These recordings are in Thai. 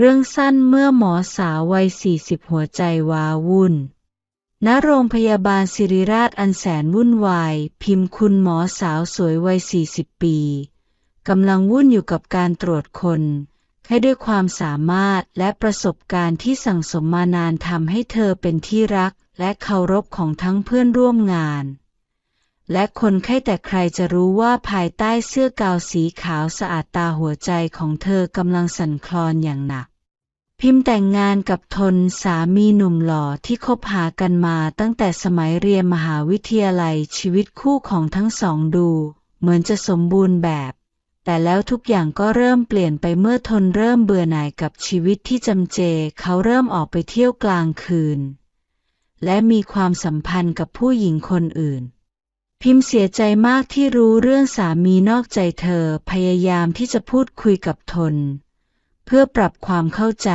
เรื่องสั้นเมื่อหมอสาววัย 40 หัวใจว้าวุ่น ณ โรงพยาบาลศิริราชอันแสนวุ่นวาย พิมพ์คุณหมอสาวสวยวัย 40 ปี กำลังวุ่นอยู่กับการตรวจคน ให้ด้วยความสามารถและประสบการณ์ที่สั่งสมมานานทำให้เธอเป็นที่รักและเคารพของทั้งเพื่อนร่วมงาน และคนไข้แต่ใครจะรู้ว่าภายใต้เสื้อกาวสีขาวสะอาดตาหัวใจของเธอกำลังสั่นคลอนอย่างหนัก พิมพ์แต่งงานกับทนสามีหนุ่มหล่อที่คบหากันมาตั้งแต่สมัยเรียนมหาวิทยาลัยชีวิตคู่ของทั้งสองดู เหมือนจะสมบูรณ์แบบ แต่แล้วทุกอย่างก็เริ่มเปลี่ยนไปเมื่อทนเริ่มเบื่อหน่ายกับชีวิตที่จำเจ เขาเริ่มออกไปเที่ยวกลางคืน และมีความสัมพันธ์กับผู้หญิงคนอื่นพิมพ์เสียใจมากที่รู้เรื่องสามีนอกใจเธอพยายามที่จะพูดคุยกับทน เพื่อปรับความเข้าใจ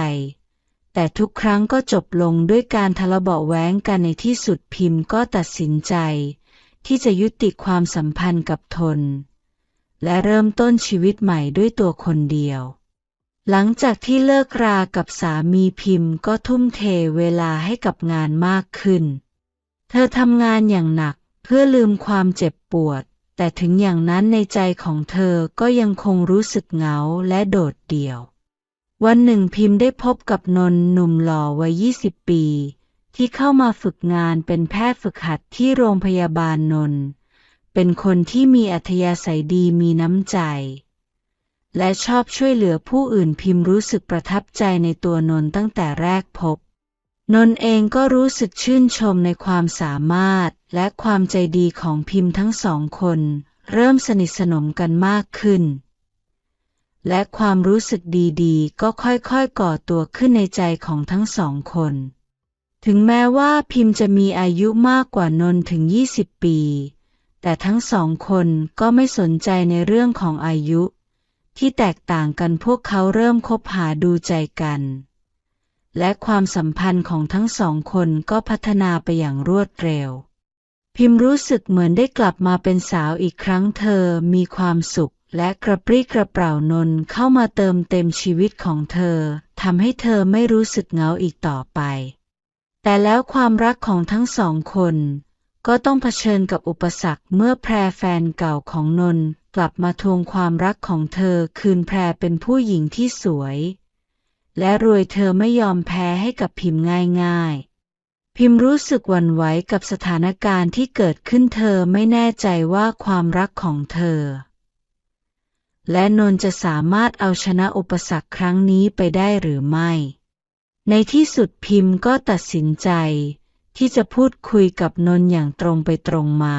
แต่ทุกครั้งก็จบลงด้วยการทะเลาะเบาะแว้งกันในที่สุดพิมพ์ก็ตัดสินใจ ที่จะยุติความสัมพันธ์กับทน และเริ่มต้นชีวิตใหม่ด้วยตัวคนเดียว หลังจากที่เลิกรากับสามีพิมพ์ก็ทุ่มเทเวลาให้กับงานมากขึ้น เธอทำงานอย่างหนักเพื่อลืมความเจ็บปวด แต่ถึงอย่างนั้นในใจของเธอก็ยังคงรู้สึกเหงาและโดดเดี่ยว วันหนึ่งพิมพ์ได้พบกับนนท์หนุ่มหล่อวัย 20 ปี ที่เข้ามาฝึกงานเป็นแพทย์ฝึกหัดที่โรงพยาบาลนนท์เป็นคนที่มีอัธยาศัยดีมีน้ำใจ และชอบช่วยเหลือผู้อื่นพิมพ์รู้สึกประทับใจในตัวนนท์ตั้งแต่แรกพบ นนท์เองก็รู้สึกชื่นชมในความสามารถและความใจดีของพิมพ์ทั้งสองคน เริ่มสนิทสนมกันมากขึ้น และความรู้สึกดีๆ ก็ค่อยๆก่อตัวขึ้นในใจของทั้งสองคน ถึงแม้ว่าพิมพ์จะมีอายุมากกว่านนท์ถึง 20 ปี แต่ทั้งสองคนก็ไม่สนใจในเรื่องของอายุ ที่แตกต่างกันพวกเขาเริ่มคบหาดูใจกัน และความสัมพันธ์ของทั้งสองคนก็พัฒนาไปอย่างรวดเร็ว พิมพ์รู้สึกเหมือนได้กลับมาเป็นสาวอีกครั้งเธอมีความสุข และกระปรี้กระเปร่านนเข้ามาเติมเต็มชีวิตของเธอทำให้เธอไม่รู้สึกเหงาอีกต่อไป แต่แล้วความรักของทั้งสองคน ก็ต้องเผชิญกับอุปสรรคเมื่อแพรแฟนเก่าของนนท์กลับมาทวงความรักของเธอคืนแพรเป็นผู้หญิงที่สวย และรวยเธอไม่ยอมแพ้ให้กับพิมพ์ง่ายๆพิมพ์รู้สึกวั่นไหวกับสถานการณ์ที่เกิดขึ้นเธอไม่แน่ใจว่าความรักของเธอ และนนจะสามารถเอาชนะอุปสรรคครั้งนี้ไปได้หรือไม่ ในที่สุดพิมพ์ก็ตัดสินใจ ที่จะพูดคุยกับนนอย่างตรงไปตรงมา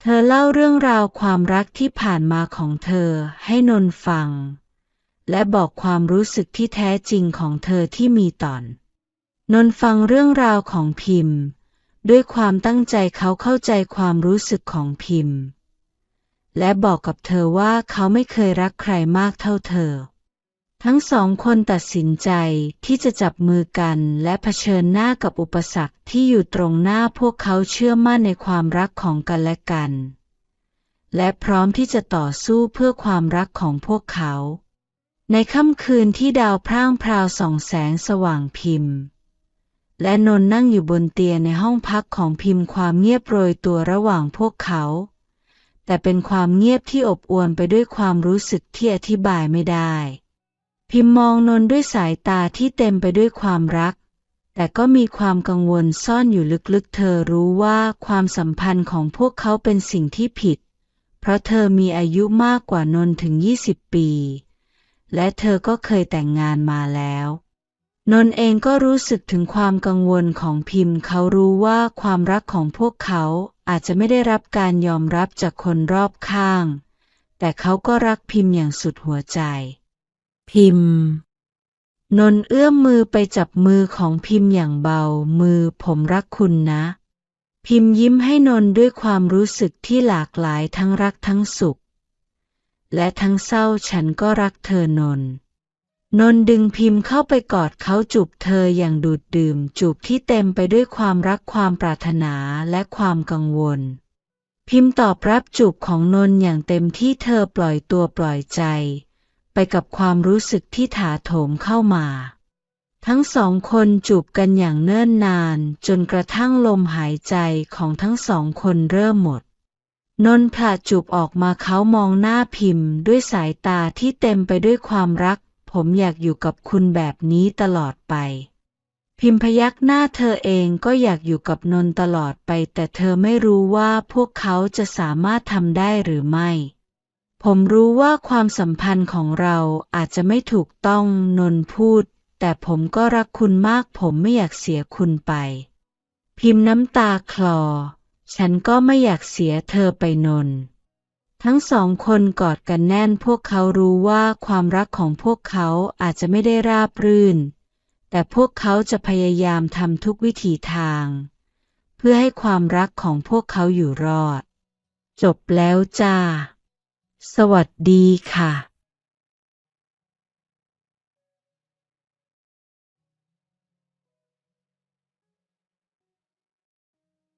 เธอเล่าเรื่องราวความรักที่ผ่านมาของเธอให้นนฟัง และบอกความรู้สึกที่แท้จริงของเธอที่มีต่อน นนฟังเรื่องราวของพิมพ์ ด้วยความตั้งใจเขาเข้าใจความรู้สึกของพิมพ์ และบอกกับเธอว่าเขาไม่เคยรักใครมากเท่าเธอ ทั้งสองคนตัดสินใจที่จะจับมือกันและเผชิญหน้ากับอุปสรรคที่อยู่ตรงหน้าพวกเขาเชื่อมั่นในความรักของกันและกัน และพร้อมที่จะต่อสู้เพื่อความรักของพวกเขา ในค่ำคืนที่ดาวพร่างพราวส่องแสงสว่างพิมพ์และนนนั่งอยู่บนเตียงในห้องพักของพิมพ์ความเงียบโรยตัวระหว่างพวกเขา แต่เป็นความเงียบที่อบอวลไปด้วยความรู้สึกที่อธิบายไม่ได้ พิมมองนนด้วยสายตาที่เต็มไปด้วยความรัก แต่ก็มีความกังวลซ่อนอยู่ลึกๆ เธอรู้ว่าความสัมพันธ์ของพวกเขาเป็นสิ่งที่ผิด เพราะเธอมีอายุมากกว่านนถึง 20 ปี และเธอก็เคยแต่งงานมาแล้ว นนเองก็รู้สึกถึงความกังวลของพิมพ์ เขารู้ว่าความรักของพวกเขาอาจจะไม่ได้รับการยอมรับจากคนรอบข้าง แต่เขาก็รักพิมพ์อย่างสุดหัวใจ พิมพ์ นนเอื้อมมือไปจับมือของพิมพ์อย่างเบา มือผมรักคุณนะ พิมพ์ยิ้มให้นนด้วยความรู้สึกที่หลากหลายทั้งรักทั้งสุข และทั้งเศร้าฉันก็รักเธอนน นนดึงพิมพ์เข้าไปกอดเขาจูบเธออย่างดูดดื่มจูบที่เต็มไปด้วยความรักความปรารถนาและความกังวล พิมพ์ตอบรับจูบของนนอย่างเต็มที่เธอปล่อยตัวปล่อยใจ ไปกับความรู้สึกที่ถาโถมเข้ามา ทั้งสองคนจูบกันอย่างเนิ่นนาน จนกระทั่งลมหายใจของทั้งสองคนเริ่มหมดนนผละจูบออกมาเขามองหน้าพิมพ์ด้วยสายตาที่เต็มไปด้วยความรัก ผมอยากอยู่กับคุณแบบนี้ตลอดไป พิมพยักหน้าเธอเองก็อยากอยู่กับนนท์ตลอดไป แต่เธอไม่รู้ว่าพวกเขาจะสามารถทำได้หรือไม่ ผมรู้ว่าความสัมพันธ์ของเราอาจจะไม่ถูกต้องนนท์พูด แต่ผมก็รักคุณมากผมไม่อยากเสียคุณไป พิมพ์น้ำตาคลอ ฉันก็ไม่อยากเสียเธอไปนนท์ ทั้งสองคนกอดกันแน่นพวกเขารู้ว่าความรักของพวกเขาอาจจะไม่ได้ราบรื่น แต่พวกเขาจะพยายามทำทุกวิถีทาง เพื่อให้ความรักของพวกเขาอยู่รอด จบแล้วจ้า สวัสดีค่ะ